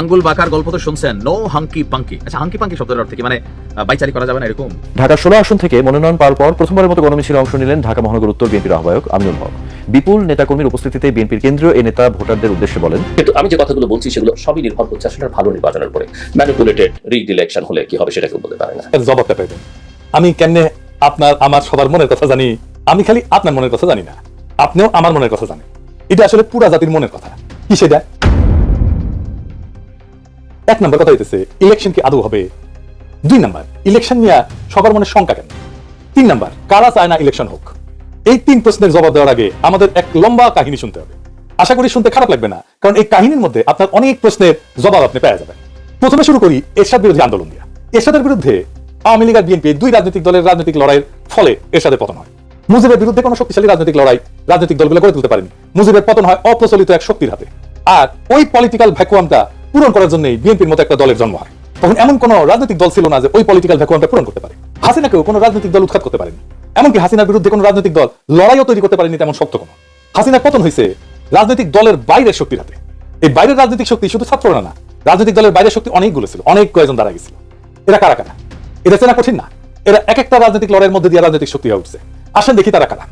আঙ্গুল বাঁকার গল্প তো শুনছেন। No hanky panky. আচ্ছা হাঙ্কি পাঙ্কি শব্দের অর্থ কি? মানে বাইচারি করা যাবে না এরকম? ঢাকা ষোলো আসন থেকে মনোনয়ন পাওয়ার পর প্রথমবারের মতো গণমিছিলে অংশ নিলেন ঢাকা মহানগর উত্তর বিএনপির আহ্বায়ক আমিনুল হক। বিপুল নেতাকর্মীর উপস্থিতিতে বিএনপির কেন্দ্রীয় এ নেতা ভোটারদের উদ্দেশ্যে বলেন কিন্তু আমি যে কথাগুলো বলছি সেগুলো সবই নির্ভর করছে আসলে ভালো নির্বাচনের উপরে। ম্যানিপুলেটেড রিড ইলেকশন হলে কি হবে সেটা কেউ বলতে পারে না। এর জবাবটা পাইবেন আমি কেমনে আপনার আমার সবার মনের কথা জানি? আমি খালি আপনার মনের কথা জানি না। আপনিও আমার মনের কথা জানেন। এটা আসলে পুরা জাতির মনের কথা। কি সেটা এক নম্বর কথা হইতেছে ইলেকশন কি আদৌ হবে? দুই নাম্বার ইলেকশন নিয়ে সবার মনে শঙ্কা কেন? তিন নাম্বার, কারা চায় না ইলেকশন হোক? এই তিন প্রশ্নের জবাব দেওয়ার আগে আমাদের এক লম্বা কাহিনী শুনতে হবে। আশা করি শুনতে খারাপ লাগবে না, কারণ এই কাহিনীর মধ্যে আপনার অনেক প্রশ্নের জবাব আপনি পেয়ে যাবেন। প্রথমে শুরু করি এরশাদ বিরোধী আন্দোলন দিয়া এরশাদের বিরুদ্ধে আওয়ামী লীগ আর বিএনপি দুই রাজনৈতিক দলের রাজনৈতিক লড়াইয়ের ফলে এরশাদের পতন হয়। মুজিবের বিরুদ্ধে কোনো শক্তিশালী রাজনৈতিক লড়াই রাজনৈতিক দলগুলো গড়ে তুলতে পারেনি। মুজিবের পতন হয় অপ্রচলিত এক শক্তির হাতে। আর ওই পলিটিক্যাল ভ্যাকুয়ামটা পূরণ করার জন্যই বিএনপির মতো একটা দলের জন্ম হয়। তখন এমন কোন রাজনৈতিক দল ছিল না যে ওই পলিটিক্যাল ভ্যাকুয়ামটা পূরণ করতে পারে। হাসিনাকেও কোনো রাজনৈতিক দল উৎখাত করতে পারেনি। এমনকি হাসিনার বিরুদ্ধে কোনো রাজনৈতিক দল লড়াইও তৈরি করতে পারেনি তেমন শক্ত কোনো। হাসিনার পতন হয়েছে রাজনৈতিক দলের বাইরের শক্তির হাতে। এই বাইরের রাজনৈতিক শক্তি শুধু ছাত্ররা না, রাজনৈতিক দলের বাইরের শক্তি অনেকগুলো ছিল, অনেক কয়েকজন দাঁড়া গেছিল। এরা কারা কারা? এটা চেনা কঠিন না। এরা এক একটা রাজনৈতিক লড়াইয়ের মধ্যে দিয়ে রাজনৈতিক শক্তি হয়ে উঠছে। আসেন দেখি তারা কারা।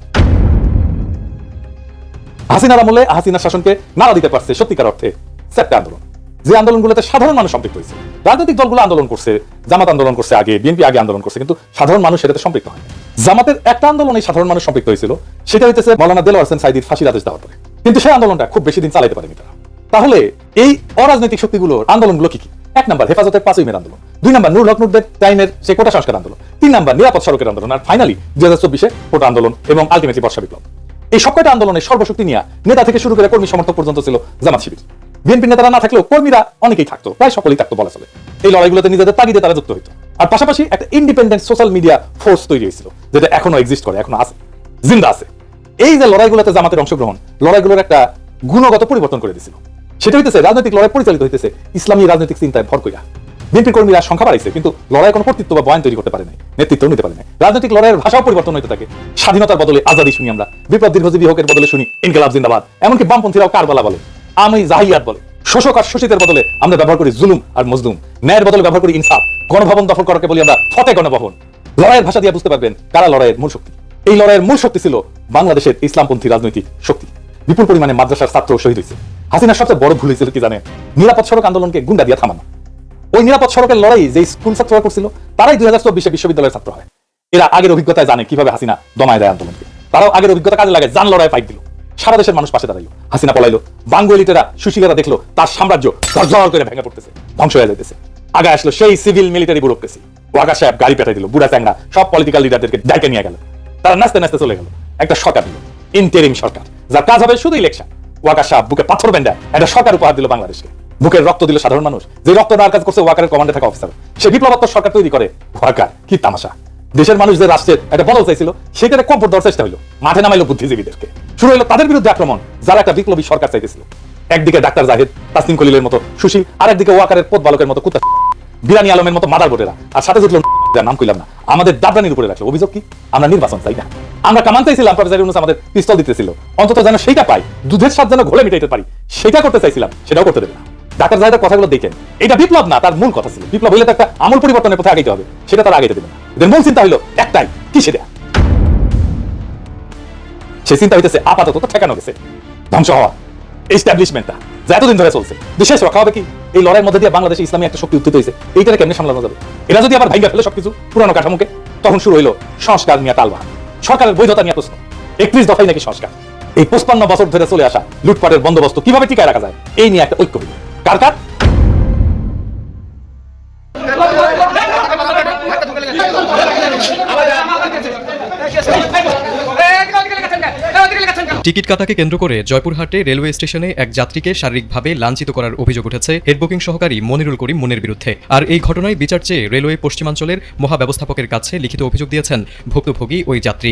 হাসিনার আমলে হাসিনার শাসনকে নাড়া দিতে পারছে সত্যিকার অর্থে সেপ্টা আন্দোলন। যে আন্দোলনগুলোতে সাধারণ মানুষ সম্পৃক্ত হয়েছে। রাজনৈতিক দলগুলো আন্দোলন করছে, জামাত আন্দোলন করছে আগে, বিএনপি আগে আন্দোলন করছে, কিন্তু সাধারণ মানুষ সেটাতে সম্পৃক্ত হয় জামাতের একটা আন্দোলনে সাধারণ মানুষ সম্পৃক্ত হয়েছিল, সেটা হইতেছে মৌলানা দেলোয়ার হোসেন সাইদির ফাঁসির আদেশ দেওয়ার পরে। কিন্তু সেই আন্দোলনটা খুব বেশি দিন চালাইতে পারেনি তারা। তাহলে এই অরাজনৈতিক শক্তিগুলোর আন্দোলনগুলো কি কি? এক নাম্বার হেফাজতের পাঁচই মের আন্দোলন, দুই নম্বর নুর হক নুরদের টাইমের সে কোটা সংস্কার আন্দোলন, তিন নাম্বার নিরাপদ সড়কের আন্দোলন, আর ফাইনালি দুই হাজার চব্বিশে কোটা আন্দোলন এবং আলটিমেটলি বর্ষা বিপ্লব। এই সবকটা আন্দোলনের সর্বশক্তি নিয়ে নেতা থেকে শুরু করে কর্মী সমর্থক পর্যন্ত ছিল জামাত শিবির। বিএনপি নেতারা না থাকলেও কর্মীরা অনেকেই থাকতো, প্রায় সকলেই থাকতো বলা চলে। এই লড়াইগুলোতে নিজেদের তাগিদে তারা যুক্ত হইতো। আর পাশাপাশি একটা ইন্ডিপেন্ডেন্ট সোশ্যাল মিডিয়া ফোর্স তৈরি হয়েছিল, যেটা এখনও এক্সিস্ট করে এখনও আছে, জিন্দা আছে। এই যে লড়াইগুলোতে জামাতের অংশগ্রহণ, লড়াইগুলোর একটা গুণগত পরিবর্তন করে দিছিল। সেটা হইতেছে, রাজনৈতিক লড়াই পরিচালিত হইতেছে, ইসলামী রাজনৈতিক চিন্তায় ভর কইরা। বিএনপি কর্মীরা সংখ্যা বাড়াইছে, কিন্তু লড়াই কোনো কর্তৃত্ব বা বয়ান তৈরি করতে পারে নাই নেতৃত্ব নিতে পারে নাই। রাজনৈতিক লড়াইয়ের ভাষাও পরিবর্তন হইতে থাকে, স্বাধীনতার বদলে আজাদি শুনি আমরা, বিপ্লব দীর্ঘজীবী হোকের বদলে শুনি, ইনকেলাব জিন্দাবাদ, এমনকি বামপন্থীরাও কারবালা বলে। আমি জাহিয়াত বলে, শোষক আর শোষিতের বদলে আমরা ব্যবহার করি জুলুম আর মজলুম। ন্যায়ের বদলে ব্যবহার করি ইনসাফ। গণভবন দখল করাকে বলি আমরা ফতে গণভবন। লড়াইয়ের ভাষা দিয়ে বুঝতে পারবেন কারা লড়াইয়ের মূল শক্তি। এই লড়াইয়ের মূল শক্তি ছিল বাংলাদেশের ইসলামপন্থী রাজনৈতিক শক্তি। বিপুল পরিমাণে মাদ্রাসার ছাত্র শহীদ হয়েছে। হাসিনার সবচেয়ে বড় ভুল হয়েছিল কি জানেন? নিরাপদ সড়ক আন্দোলনকে গুন্ডা দিয়ে থামানো। ওই নিরাপদ সড়কের লড়াই যে স্কুল ছাত্ররা করছিল, তারাই দুই হাজার চব্বিশে বিশ্ববিদ্যালয়ের ছাত্র হয়। এরা আগের অভিজ্ঞতায় জানে কীভাবে হাসিনা দমায় দেয় আন্দোলনকে। তারাও আগের অভিজ্ঞতা কাজে লাগে জান লড়াই ফাইট দিল। সারা দেশের মানুষ পাশে দাঁড়াইলো। হাসিনা পলাইলো। বাঙ্গুয়েলিতেরা সুশীলেরা দেখল, তার সাম্রাজ্য দরজর করে ভেঙে পড়তেছে, ধ্বংস হয়ে যাইতেছে। আগে আসলো সেই সিভিল মিলিটারি ব্যুরোক্রেসি। ওয়াগা সাহেব গাড়ি পেটাই দিল, বুড়া চ্যাংরা সব পলিটিক্যাল লিডারদেরকে ডাইকে নিয়ে গেল। তারা নাচতে নাচতে চলে গেল। একটা সরকার দিল ইন্টারিম সরকার। যার কাজ হবে শুধু ইলেকশন ওয়াকা সাহেব বুকে পাথর বেন্ডা একটা সরকার উপহার দিল বাংলাদেশকে। বুকের রক্ত দিল সাধারণ মানুষ। যে রক্ত দেওয়ার কাজ করছে ওয়াকারের কমান্ডে থাকা অফিসার সে বিপ্লবাত্মক সরকার তৈরি করে। ওয়াকার কি তামাশা? দেশের মানুষ যে রাষ্ট্রের একটা বদল চাইছিল সেখানে কম্পোর্ট দেওয়ার চেষ্টা হলো মাঠে নামাইলো বুদ্ধিজীবীদেরকে। শুরু হলো তাদের বিরুদ্ধে আক্রমণ, যারা একটা বিপ্লবী সরকার চাইতেছিল। একদিকে ডাক্তার জাহেদ, তাসনিম খলিলের মতো সুশীল আর একদিকে ওয়াকারের পোত বালকের মতো কুত্তা। বিরানি আলমের মতো মাদার বোটেরা আর সাথে জুটলো নাম কইলাম না। আমাদের দাবরানির উপরে রাখল অভিযোগ কি? আমরা নির্বাচন চাই না। আমরা কামান চাইছিলাম, প্রফেসর ইউনুস আমাদের পিস্তল দিতেছিল। অন্তত যেন সেইটা পাই। দুধের স্বাদ যেন ঘোলে মিটাইতে পারি। সেটা করতে চাইছিলাম, সেটাও করতে দেবে না। ডাক্তার জাহিদের কথাগুলো দেখেন। এটা বিপ্লব না, তার মূল কথা ছিল। বিপ্লব হইলে একটা আমূল পরিবর্তনের পথে আগাইতে হবে। সেটা তারা আগাইতে দেবে না। এদের মূল চিন্তা হলো একটাই কি সেটা সে চিন্তা হইতেছে, আপাতত ঠেকানো গেছে। ধ্বংস হওয়া। এস্টাবলিশমেন্টটা যা এতদিন ধরে চলছে। দেশের রক্ষা হবে কি? এই লড়াইয়ের মধ্যে দিয়ে বাংলাদেশে ইসলামী একটা শক্তি উত্থিত হয়েছে। এইটাকে কেমনে সামলানো যাবে? এরা যদি আবার ভাঙ্গা ফেলে সবকিছু, পুরানো কাঠামোকে, তখন শুরু হইল সংস্কার নিয়ে তালবা সরকারের বৈধতা নিয়ে প্রশ্ন। একত্রিশ দফাই নাকি সংস্কার। এই পঁচপান্ন বছর ধরে চলে আসা লুটপাটের বন্দোবস্ত কীভাবে টিকায় রাখা যায়? এই নিয়ে একটা ঐক্য হইল। কার কার? টিকিট কাটাকে কেন্দ্র করে জয়পুরহাটে রেলওয়ে স্টেশনে এক যাত্রীকে শারীরিকভাবে লাঞ্ছিত করার অভিযোগ উঠেছে হেড বুকিং সহকারী মনিরুল করিম মুনের বিরুদ্ধে। আর এই ঘটনায় বিচার চেয়ে রেলওয়ে পশ্চিমাঞ্চলের মহাব্যবস্থাপকের কাছে লিখিত অভিযোগ দিয়েছেন ভুক্তভোগী ওই যাত্রী।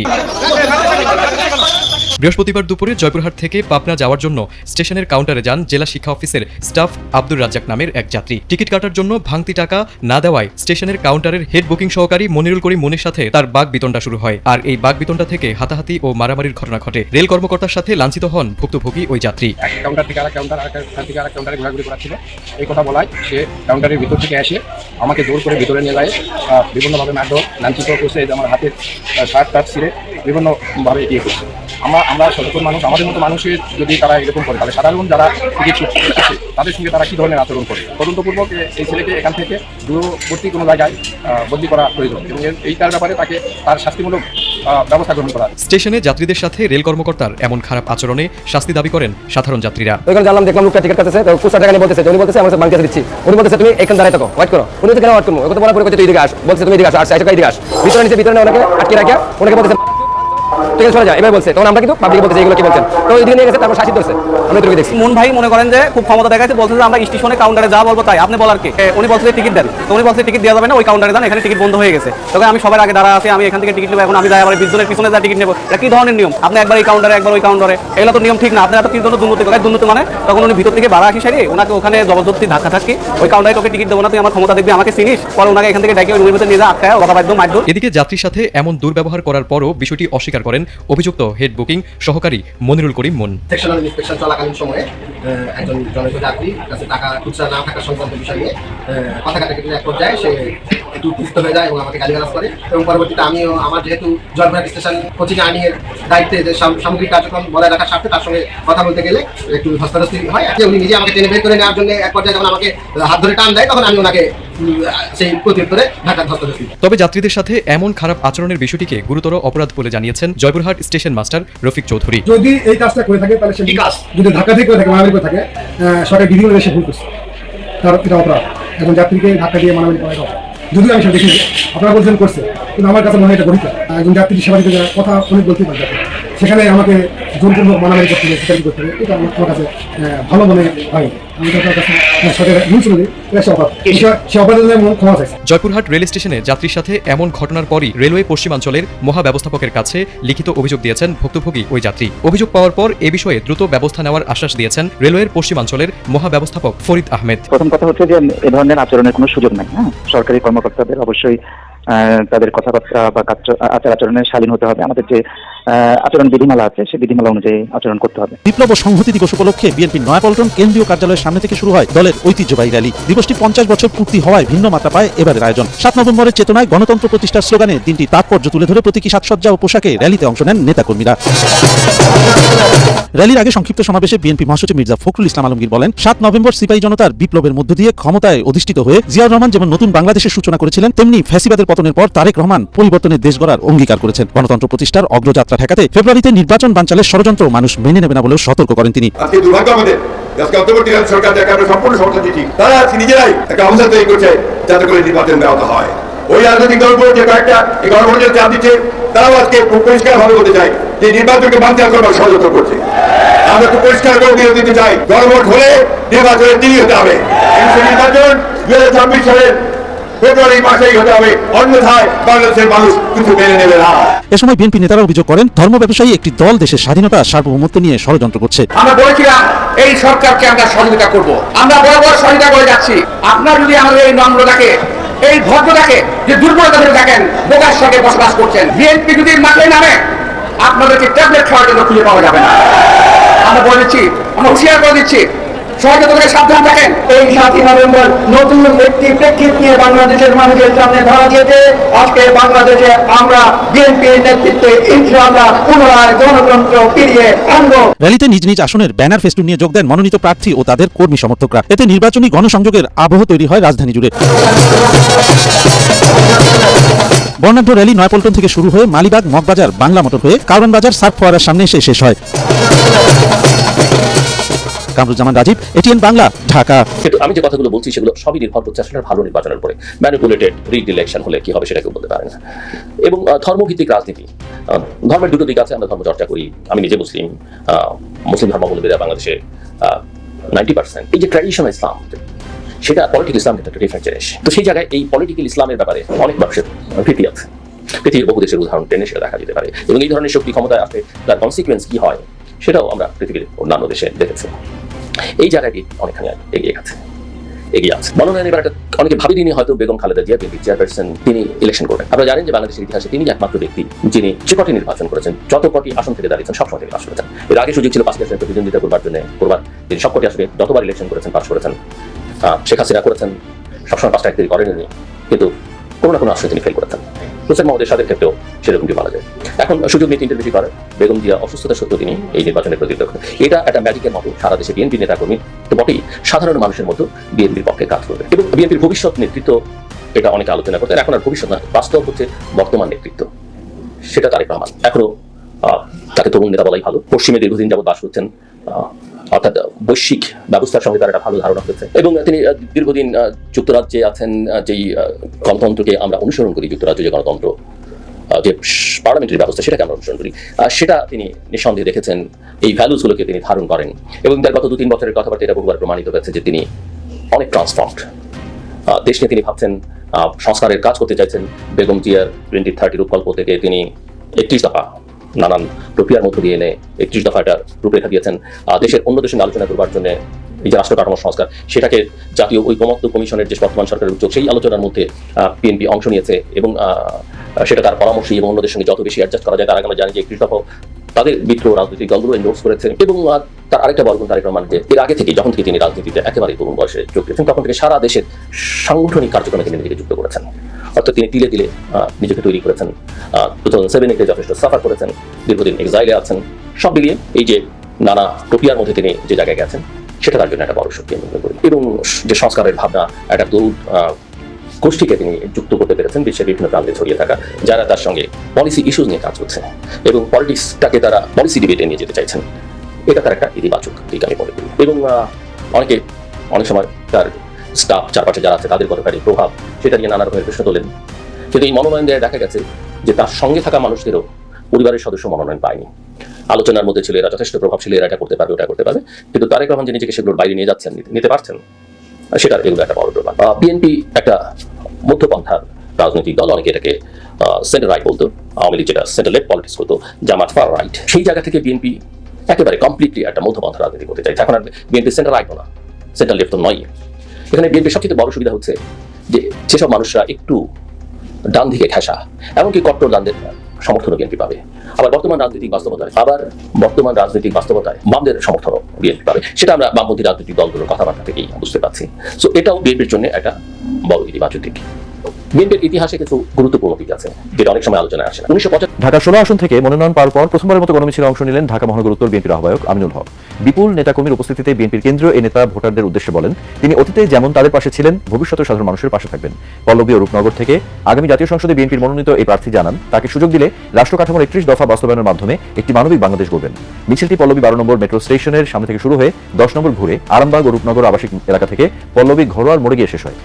বৃহস্পতিবার দুপুরে জয়পুরহাট থেকে পাবনা যাওয়ার জন্য স্টেশনের কাউন্টারে যান জেলা শিক্ষা অফিসের স্টাফ আব্দুর রাজ্জাক নামের এক যাত্রী। টিকিট কাটার জন্য ভাঙতি টাকা না দেওয়ায় স্টেশনের কাউন্টারের হেড বুকিং সহকারী মনিরুল করিম মুনের সাথে তার বাঘ বিতণ্ডা শুরু হয়। আর এই বাঘ বিতণ্ডা থেকে হাতাহাতি ও মারামারির ঘটনা ঘটে। রেল কর্মকর্তা নিরাপত্তার সাথে লাঞ্ছিত হন ভুক্তভোগী ওই যাত্রী। কাউন্টার থেকে আরেক কাউন্টার আরেক থেকে আরেক কাউন্টারে ঘোরাঘুরি করাচ্ছিল। এই কথা বলায় সে কাউন্টারের ভিতর থেকে এসে আমাকে জোর করে ভিতরে নিয়ে যায় বিভিন্নভাবে মারধর, লাঞ্ছিত করছে যে আমার হাতের শার্ট টার্ট ছিঁড়ে বিভিন্নভাবে ইয়ে করছে। আমরা আমরা সচেতন মানুষ, আমাদের মতো মানুষের যদি তারা এরকম করে, তাহলে সাধারণ যারা টিকিট আছে তাদের সঙ্গে তারা কী ধরনের আচরণ করে? তদন্তপূর্বক এই ছেলেকে এখান থেকে দূরবর্তী কোনো জায়গায় বদলি করা প্রয়োজন। এবং এইটার ব্যাপারে তাকে তার শাস্তিমূলক ব্যবস্থা গ্রহণ করা স্টেশনে যাত্রীদের সাথে রেল কর্মকর্তার এমন খারাপ আচরণে শাস্তি দাবি করেন সাধারণ যাত্রীরা। ওখানে জানলাম দেখলাম লোকটা টিকিট কাটতেছে তো কুসা টাকা নিয়ে বলতেছে উনি বলতেছে আমার বাংলাদেশ দিচ্ছি। উনি বলতেছে তুমি এখানে দাঁড়াই থাকো ওয়েট করো। উনি তো কেন ওয়েট করব? ওকে তো বলা পরে কইতে তুই এদিকে আস। বলছে তুমি এদিকে আস। আর আসছে এদিকে আস। ভিতরে নিচে ভিতরে ওনাকে আটকে রাখা ওনাকে বলতেছে ঠিক আছে শোনা যায় এবার বলছে। তখন আমরা কিন্তু পাবলিকে বলতেছি এগুলো কি বলছেন? তো ওইদিকে নিয়ে গেছে তারপর শাসিত করছে আমরা এটুকু দেখছি। মন ভাই মনে করেন যে খুব ক্ষমতা দেখাচ্ছে বলছে যে আমরা স্টেশনে কাউন্টারে যা বলব তাই। আপনি বলার কি? উনি বলছে টিকিট দেন। তো উনি বলছে টিকিট দেওয়া যাবে না ওই কাউন্টারে যান এখানে টিকিট বন্ধ হয়ে গেছে। তখন আমি সবার আগে দাঁড়া আছি আমি এখান থেকে টিকিট নেব এখন আমি যাই আবার বিদ্যুতের পিছনে যা টিকিট নেব। এটা কি ধরনের নিয়ম? আপনি একবার এই কাউন্টারে একবার ওই কাউন্টারে এগুলো তো নিয়ম ঠিক না। আপনি এত কি জন্য দুর্নীতি করেন দুর্নীতি মানে? তখন উনি ভিতর থেকে বাড়া আসি সারিয়ে ওনাকে ওখানে জবরদস্তি ধাক্কা থাকি ওই কাউন্টারে তোকে টিকিট দেবো না তুই আমার ক্ষমতা দেখবি আমাকে চিনিস? পরে ওনাকে এখান থেকে ডেকে ওই রুমের ভিতরে নিয়ে যা আটকায় ওরা বাধ্য মারধর। এদিকে যাত্রীর সাথে এমন দুর্ব্যবহার করার পরও বিষয়টি অস্বীকার করেন অভিযুক্ত হেড বুকিং সহকারী মনিরুল করিম মন সেকশনাল ইন্সপেকশন চলাকালীন সময়ে একজন জনৈক যাত্রীর কাছে টাকা খুচরা না থাকা সংক্রান্ত বিষয় নিয়ে কথা কাটাকাটির এক পর্যায়ে সে একটু উত্তেজিত হয়ে যায় এবং আমাকে গালিগালাজ করে। এবং পরবর্তীতে আমিও আমার যেহেতু জয়পুরহাট স্টেশন কোচিং এর দায়িত্বে যে সাম- সামগ্রিক কার্যক্রম বজায় রাখার স্বার্থে তার সঙ্গে কথা বলতে গেলে একটু ধস্তাধস্তি হয়। উনি নিজে আমাকে টেনে বের করে নেওয়ার জন্য এক পর্যায়ে যখন আমাকে হাত ধরে টান দেয়, তখন আমি ওনাকে সেই প্রত্যুত্তরে ঢাকা ধস্তাধস্তি তবে যাত্রীদের সাথে এমন খারাপ আচরণের বিষয়টিকে গুরুতর অপরাধ বলে জানিয়েছেন জয়পুরহাট স্টেশন মাস্টার রফিক চৌধুরী। যদি এই কাজটা করে থাকে তাহলে সে বিকাশ যদি ধাক্কা থেকে করে থাকে মারামারি করে থাকে আহ, সরকার বিভিন্ন দেশে ভুল করছে। তার এটা অপরাধ। একজন যাত্রীকে ধাক্কা দিয়ে মারামারি করা অপরাধ। যদিও আমি সেটা দেখিনি আপনারা বলছেন করছে কিন্তু আমার কাছে মনে হয় এটা গরিব একজন যাত্রী সেবা দিতে কথা অনেক বলতেই পারে। সেখানে আমাকে জোরপূর্বক মারামারি করতে হবে সেটা করতে হবে এটা আমার আমার কাছে ভালো মনে হয়। আমি তো তার কাছে সরকারের রুলস অনুযায়ী সে অপরাধ সে- সে অপরাধের জন্য ক্ষমা চাইছি। জয়পুরহাট রেল স্টেশনে যাত্রীর সাথে এমন ঘটনার পরই রেলওয়ে পশ্চিমাঞ্চলের মহাব্যবস্থাপকের কাছে লিখিত অভিযোগ দিয়েছেন ভুক্তভোগী ওই যাত্রী। অভিযোগ পাওয়ার পর এ বিষয়ে দ্রুত ব্যবস্থা নেওয়ার আশ্বাস দিয়েছেন রেলওয়ের পশ্চিমাঞ্চলের মহাব্যবস্থাপক ফরিদ আহমেদ। প্রথম কথা হচ্ছে যে এ ধরনের আচরণের কোনো সুযোগ নাই হ্যাঁ? সরকারি কর্মকর্তাদের অবশ্যই তাদের কথাবার্তা বা আচার আচরণের শালীন হতে হবে। আমাদের যে আচরণ বিধিমালা আছে সেই বিধিমালা অনুযায়ী আচরণ করতে হবে। বিপ্লব ও সংহতি দিবস উপলক্ষে বিএনপির নয়াপল্টন কেন্দ্রীয় কার্যালয়ের সামনে থেকে শুরু হয় দলের ঐতিহ্যবাহী র্যালি। দিবসটি পঞ্চাশ বছর পূর্তি হওয়ায় ভিন্ন মাত্রা পায় এবারের আয়োজন। সাত নভেম্বরের চেতনায় গণতন্ত্র প্রতিষ্ঠার স্লোগানে দিনটি তাৎপর্য তুলে ধরে প্রতীকী সাজসজ্জা ও পোশাকে র্যালিতে অংশ নেন নেতাকর্মীরা। র্যালির আগে সংক্ষিপ্ত সমাবেশে বিএনপি মহাসচিব মির্জা ফখরুল ইসলাম আলমগীর বলেন, সাত নভেম্বর সিপাহী জনতার বিপ্লবের মধ্য দিয়ে ক্ষমতায় অধিষ্ঠিত হয়ে জিয়াউর রহমান যেমন নতুন বাংলাদেশের সূচনা করেছিলেন, তেমনি ফ্যাসিবাদের পতনের পর তারেক রহমান পরিবর্তনের দেশ গড়ার অঙ্গীকার করেছেন। গণতন্ত্র প্রতিষ্ঠার অগ্রযাত্রা ঠেকাতে ফেব্রুয়ারিতে নির্বাচন বানচালের ষড়যন্ত্র মানুষ মেনে নেবে না বলেও সতর্ক করেন তিনি। সরকার সম্পূর্ণ তারা নিজেরাই একটা তৈরি করছে যাতে করে নির্বাচন ব্যাহত হয়। ওই রাজনৈতিক দলগুলো যে কয়েকটা এই চাপ দিচ্ছে তারাও আজকে বলতে চাই যে নির্বাচনকে করবার ষড়যন্ত্র করছে। আমরা খুব পরিষ্কার করে দিয়ে দিতে চাই গণভোট হলে নির্বাচনের দিনই হতে হবে। নির্বাচন দুই হাজার ছাব্বিশ সালের এ সময় বিএনপি নেতারা অভিযোগ করেন ধর্ম ব্যবসায়ী একটি দল দেশের স্বাধীনতা সার্বভৌমত্ব নিয়ে ষড়যন্ত্র করছে। আমরা বলেছিলাম এই সরকারকে আমরা সহযোগিতা করব। আমরা বড় বড় সহযোগিতা করে যাচ্ছি। আপনারা যদি আমাদের এই নম্রতাকে এই ভদ্রতাকে যে দুর্বলতা ধরে দেখেন বোকার সঙ্গে বসবাস করছেন, বিএনপি যদি মাঠে নামে আপনাদেরকে ট্যাবলেট খাওয়ার জন্য খুঁজে পাওয়া যাবে না। আমরা বলে দিচ্ছি, আমরা হুঁশিয়ার করে দিচ্ছি র্যালিতে নিজ নিজ আসনের ব্যানার ফেস্টুন নিয়ে যোগ দেন মনোনীত প্রার্থী ও তাদের কর্মী সমর্থকরা। এতে নির্বাচনী গণসংযোগের আবহ তৈরি হয় রাজধানী জুড়ে। বর্ণাঢ্য র্যালি নয়াপল্টন থেকে শুরু হয়ে মালিবাগ, মগবাজার বাংলা মোটর হয়ে কারণ বাজার সার্ক ফোয়ারার সামনে এসে শেষ হয়। কামরুজ্জামান রাজীব, এটিএন বাংলা, ঢাকা। কিন্তু আমি যে কথাগুলো বলছি, সেগুলো সবই নির্ভর করছে আসলে ভালো নির্বাচনের উপরে। ম্যানিপুলেটেড রিড ইলেকশন হলে কি হবে সেটা কেউ বলতে পারে না। এবং ধর্মভিত্তিক রাজনীতি ধর্মের দুটো দিক আছে, আমরা ধর্ম চর্চা করি। আমি নিজে মুসলিম মুসলিম ধর্মাবলম্বীরা বাংলাদেশে নাইনটি পার্সেন্ট এই যে ট্র্যাডিশনাল ইসলাম সেটা পলিটিক্যাল ইসলাম একটা ডিফারেন্ট জিনিস। তো সেই জায়গায় এই পলিটিক্যাল ইসলামের ব্যাপারে অনেক মানুষের ভীতি আছে। পৃথিবীর বহু দেশের উদাহরণ টেনে সেটা দেখা যেতে পারে। এবং এই ধরনের শক্তি ক্ষমতায় আসলে তার কনসিকুয়েন্স কি হয়? সেটাও আমরা পৃথিবীর অন্যান্য দেশে দেখেছি। এই জায়গাটি অনেকখানি এগিয়ে গেছে, এগিয়ে আছে। মনোনয়ন এবার একটা অনেকে ভাবিনি হয়তো বেগম খালেদা জিয়া বিএনপি চেয়ারপারসন, তিনি ইলেকশন করবেন। আপনারা জানেন যে বাংলাদেশের ইতিহাসে তিনি একমাত্র ব্যক্তি যিনি যে কটি নির্বাচন করেছেন। যত কটি আসন থেকে দাঁড়িয়েছেন সবসময় তিনি পাশ করেছেন। এর আগে সুযোগ ছিল পাঁচটি আসনে প্রতিদ্বন্দ্বিতা করবার জন্য করবার। তিনি সবকটি আসনে যতবার ইলেকশন করেছেন, পাশ করেছেন। শেখ হাসিনা করেছেন, সবসময় পাঁচটা এক তিনি করেননি। কিন্তু কোনো না কোনো আসনে তিনি ফেল করেছেন। হোসেন মোহাম্মদ এরশাদের ক্ষেত্রেও সেরকমটি বলা যায়। এখন সুযোগ নিয়ে তিনটে বেশি করে, বেগম জিয়া অসুস্থতা সত্ত্বেও তিনি এই নির্বাচনে প্রতিদ্বন্দ্বিতা করেন এটা একটা ম্যাজিকের মতো, সারা দেশে বিএনপি নেতাকর্মী তো বটেই সাধারণ মানুষের মতো বিএনপির পক্ষে কাজ করবে। এবং বিএনপির ভবিষ্যৎ নেতৃত্ব, এটা অনেকে আলোচনা করতেন, এখন আর ভবিষ্যৎ না বাস্তব হচ্ছে বর্তমান নেতৃত্ব। সেটা তারেক রহমান এখনও তাকে তরুণ নেতা বলাই ভালো। পশ্চিমে দীর্ঘদিন যাবত বাস করছেন অর্থাৎ বৈশ্বিক ব্যবস্থার সঙ্গে তার একটা ভালো ধারণা হয়েছে। এবং তিনি দীর্ঘদিন যুক্তরাজ্যে আছেন যেই গণতন্ত্রকে আমরা অনুসরণ করি, যুক্তরাজ্য যে গণতন্ত্র যে পার্লামেন্টারি ব্যবস্থা, সেটাকে আমরা অনুসরণ করি। সেটা তিনি নিঃসন্দেহে দেখেছেন, এই ভ্যালুসগুলোকে তিনি ধারণ করেন। এবং তার গত দু তিন বছরের কথাবার্তা এটা বহুবার প্রমাণিত হয়েছে যে তিনি অনেক ট্রান্সফর্মড দেশ নিয়ে তিনি ভাবছেন সংস্কারের কাজ করতে চাইছেন। বেগম জিয়ার টোয়েন্টি থার্টি রূপকল্প থেকে তিনি একত্রিশ দফা নানান প্রক্রিয়ার মধ্য দিয়ে এনে একত্রিশ দফাটার রূপরেখা দিয়েছেন। দেশের অন্য দেশের আলোচনা করবার জন্য এই যে রাষ্ট্র কাঠামো সংস্কার, সেটাকে জাতীয় ঐকমত্য কমিশনের যে বর্তমান সরকারের উদ্যোগ, সেই আলোচনার মধ্যে বিএনপি অংশ নিয়েছে এবং সেটা তার পরামর্শী এবং অন্যদের সঙ্গে যত বেশি অ্যাডজাস্ট করা যায়, তার আগে জানি যে একত্রিশ দফা তাদের মিত্র রাজনৈতিক দলগুলো এন্ডোর্স করেছে এবং তার আরেকটা বড় গুণ তারেক রহমান যে এর আগে থেকে যখন থেকে তিনি রাজনীতিতে একেবারে তরুণ বয়সে যোগ দিয়েছেন, তখন থেকে সারা দেশের সাংগঠনিক কার্যক্রমে তিনি নিজেকে যুক্ত করেছেন। অর্থাৎ তিনি তিলে তিলে নিজেকে তৈরি করেছেন। টু থাউজেন্ড সেভেনে যথেষ্ট সাফার করেছেন, দীর্ঘদিন এক্সাইলে আছেন। সব মিলিয়ে এই যে নানা প্রক্রিয়ার মধ্যে তিনি যে জায়গায় গেছেন, সেটা তার জন্য একটা বড় শক্তি আমি মনে করি। এবং যে সংস্কারের ভাবনা, একটা দৌড় গোষ্ঠীকে তিনি যুক্ত করতে পেরেছেন, বিশ্বের বিভিন্ন প্রান্তে ছড়িয়ে থাকা, যারা তার সঙ্গে পলিসি ইস্যুজ নিয়ে কাজ করছে এবং পলিটিক্সটাকে তারা পলিসি ডিবেটে নিয়ে যেতে চাইছেন, এটা তার একটা ইতিবাচক দিক আমি মনে করি। এবং অনেকে অনেক সময় তার স্টাফ চারপাশে যারা আছে, তাদের কতখানি প্রভাব, সেটা নিয়ে নানা রকমের প্রশ্ন তোলেন। কিন্তু এই মনোনয়ন দেয় দেখা গেছে যে তার সঙ্গে থাকা মানুষদেরও পরিবারের সদস্য মনোনয়ন পায়নি। আলোচনার মধ্যে ছিল এরা যথেষ্ট প্রভাবশীল, এরা এটা করতে পারবে, ওটা করতে পারবে। কিন্তু তারেক রহমান যে নিজেকে সেগুলোর বাইরে নিয়ে যাচ্ছেন নিতে- পারছেন সেটার এগুলো একটা বড় প্রমাণ বিএনপি একটা মধ্যপন্থার রাজনৈতিক দল, অনেকে এটাকে সেন্টার রাইট বলতো, আওয়ামী লীগ যেটা সেন্টার লেফট পলিটিক্স করতো জামাত ফার রাইট সেই জায়গা থেকে বিএনপি একেবারে কমপ্লিটলি একটা মধ্যপন্থা রাজনীতি করতে চাইছে। এখন আর বিএনপি সেন্টার রাইটও না সেন্টার লেফট তো নয় এখানে বিএনপির সবচেয়ে বড় সুবিধা হচ্ছে যে যেসব মানুষরা একটু ডান দিকে ঘেঁষা, এমনকি কট্টর ডানদের সমর্থনও বিএনপি পাবে। আবার বর্তমান রাজনৈতিক বাস্তবতায়, আবার বর্তমান রাজনৈতিক বাস্তবতায় বামদের সমর্থনও বিএনপি পাবে। সেটা আমরা বামপন্থী রাজনৈতিক দলগুলোর কথাবার্তা থেকেই বুঝতে পারছি। সো এটাও বিএনপির জন্য একটা বড় ইতিবাচক দিক। বিএনপির ইতিহাসে কিছু গুরুত্বপূর্ণ দিক আছে, যেটা অনেক সময় আলোচনায় আসে না। উনিশশো ঢাকা ষোলো আসন থেকে মনোনয়ন পাওয়ার পর প্রথমবারের মতো গণমিছিলে অংশ নিলেন ঢাকা মহানগর উত্তর বিএনপির আহ্বায়ক আমিনুল হক। বিপুল নেতাকর্মীর উপস্থিতিতে বিএনপির কেন্দ্রীয় এ নেতা ভোটারদের উদ্দেশ্যে বলেন, তিনি অতীতে যেমন তাদের পাশে ছিলেন ভবিষ্যতে সাধারণ মানুষের পাশে থাকবেন। পল্লবী ও রূপনগর থেকে আগামী জাতীয় সংসদে বিএনপির মনোনীত এই প্রার্থী জানান, তাকে সুযোগ দিলে রাষ্ট্র কাঠামোর একত্রিশ দফা বাস্তবায়নের মাধ্যমে একটি মানবিক বাংলাদেশ গড়বেন। মিছিলটি পল্লবী বারো নম্বর মেট্রো স্টেশনের সামনে থেকে শুরু হয়ে দশ নম্বর ঘুরে আরামবাগ ও রূপনগর আবাসিক এলাকা থেকে পল্লবী ঘরোয়ার মোড়ে গিয়ে শেষ হয়।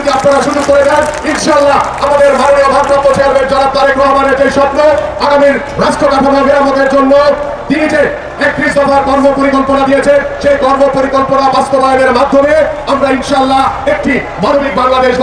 যদি আপনারা শুরু করে দেন ইনশাল্লাহ আমাদের মাননীয় ভারপ্রাপ্ত চেয়ারম্যান জনাব তারেক রহমানের যে স্বপ্ন, আগামীর রাষ্ট্র কাঠামো মেরামতের জন্য তিনি যে একত্রিশ দফার কর্ম পরিকল্পনা দিয়েছে সেই কর্ম পরিকল্পনা বাস্তবায়নের মাধ্যমে আমরা ইনশাল্লাহ একটি মানবিক বাংলাদেশ